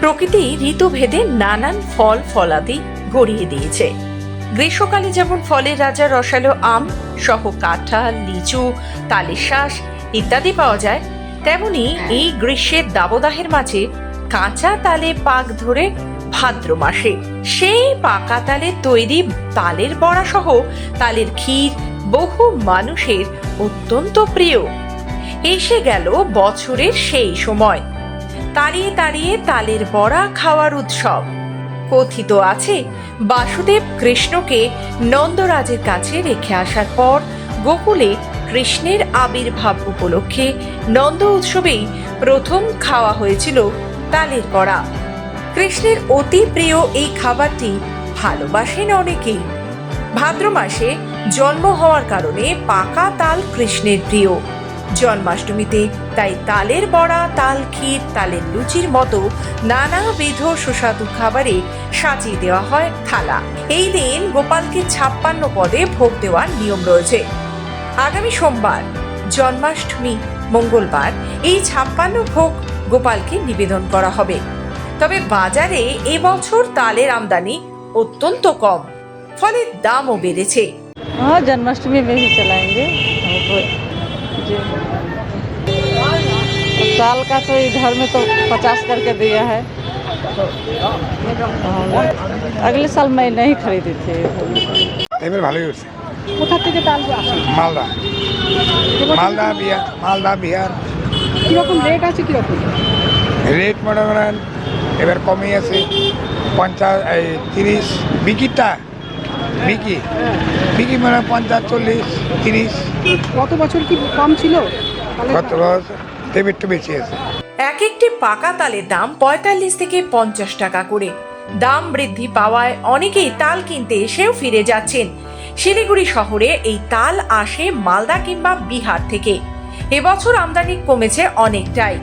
প্রকৃতি ঋতুভেদে নানান ফল ফলাদি গড়িয়ে দিয়েছে। গ্রীষ্মকালে যেমন ফলের রাজা রসালো আম, সহ কাঁঠাল, লিচু তালের শ্বাস ইত্যাদি পাওয়া যায়, তেমনি এই গ্রীষ্মের দাবদাহের মাঝে কাঁচা তালে পাক ধরে ভাদ্র মাসে। সেই পাকা তালে তৈরি তালের বড়া সহ তালের ক্ষীর বহু মানুষের অত্যন্ত প্রিয়। এসে গেল বছরের সেই সময়। তাড়িয়ে তাড়িয়ে তালের বড়া খাওয়ার উৎসব। কথিত আছে, বাসুদেব কৃষ্ণকে নন্দরাজের কাছে রেখে আসার পর গোকুলে কৃষ্ণের আবির্ভাব উপলক্ষে নন্দ উৎসবেই প্রথম খাওয়া হয়েছিল তালের বড়া। কৃষ্ণের অতি প্রিয় এই খাবারটি ভালোবাসেন অনেকেই। ভাদ্র মাসে জন্ম হওয়ার কারণে পাকা তাল কৃষ্ণের প্রিয়। জন্মাষ্টমীতে। তাই তালের বড়া, তাল ক্ষীর, তালের লুচির মতো নানাবিধ সুস্বাদু খাবারে সাজিয়ে দেওয়া হয় থালা। এই দিন গোপালকে ছাপ্পান্ন পদে ভোগ দেওয়ার নিয়ম রয়েছে। আগামী সোমবার, জন্মাষ্টমী, মঙ্গলবার, এই ছাপ্পান্ন ভোগ গোপালকে নিবেদন করা হবে। তবে বাজারে এবছর তালের আমদানি অত্যন্ত কম, ফলে দামও বেড়েছে। জন্মাষ্টমী বেশি চালায় ही चलाएंगे हमको जी साल का तो इधर में तो पचास करके दिया है तो हम अगले साल मैं नहीं खरीदी थी এবার ভালোই হচ্ছে কোথা থেকে তাল আসে মালদা মালদা বিহার মালদা বিহার কিরকম রেট আছে কিরকম রেট মনে করেন এবার কমে আছে পঞ্চাশ এই তিরিশ বিকিটা বিকি বিকি মানে পঞ্চাশ চল্লিশ তিরিশ। গত বছর কি কম ছিল? তাহলে কত বছর একটু বেশি আছে। এক একটি পাকা তালের দাম পঁয়তাল্লিশ থেকে পঞ্চাশ টাকা করে। দাম বৃদ্ধি পাওয়ায় অনেকেই তাল কিনতে এসেও ফিরে যাচ্ছেন। শিলিগুড়ি শহরে এই তাল আসে মালদা কিংবা বিহার থেকে। এবছর আমদানি কমেছে অনেকটাই।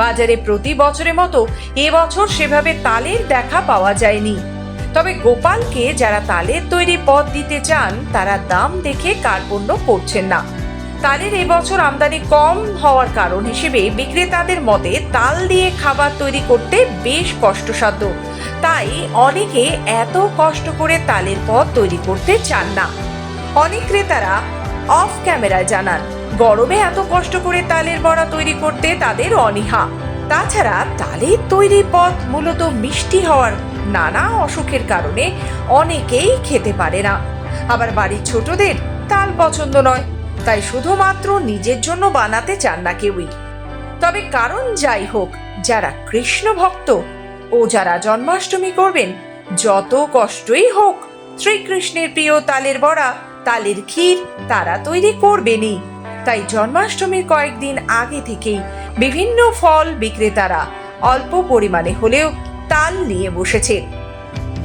বাজারে প্রতি বছরের মতো এবছর সেভাবে তালের দেখা পাওয়া যায়নি। তবে গোপালকে যারা তালের তৈরি পদ দিতে চান, তারা দাম দেখে কার্পণ্য করছেন না। তালের এবছর আমদানি কম হওয়ার কারণ হিসেবে বিক্রেতাদের মতে তাল দিয়ে খাবার তৈরি করতে বেশ কষ্টসাধ্য। তাই অনেকে এত কষ্ট করে তালের পদ তৈরি করতে চান না। অনেক ক্রেতারা অফ ক্যামেরায় জানান, গরমে এত কষ্ট করে তালের বড়া তৈরি করতে তাদের অনীহা। তাছাড়া তালের তৈরি পথ মূলত মিষ্টি হওয়ার নানা অসুখের কারণে অনেকেই খেতে পারে না। আবার বাড়ির ছোটদের তাল পছন্দ নয়, তাই শুধুমাত্র নিজের জন্য বানাতে চান না কেউই। তবে কারণ যাই হোক, যারা কৃষ্ণ ভক্ত ও যারা জন্মাষ্টমী করবেন, যত কষ্টই হোক, শ্রীকৃষ্ণের প্রিয় তালের বড়া, তালের ক্ষীর তারা তৈরি করবেনই। তাই জন্মাষ্টমীর কয়েকদিন আগে থেকেই বিভিন্ন ফল বিক্রেতারা অল্প পরিমাণে হলেও তাল নিয়ে বসেছে।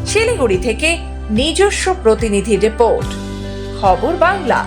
শিলিগুড়ি থেকে নিজস্ব প্রতিনিধি রিপোর্ট খবর বাংলা।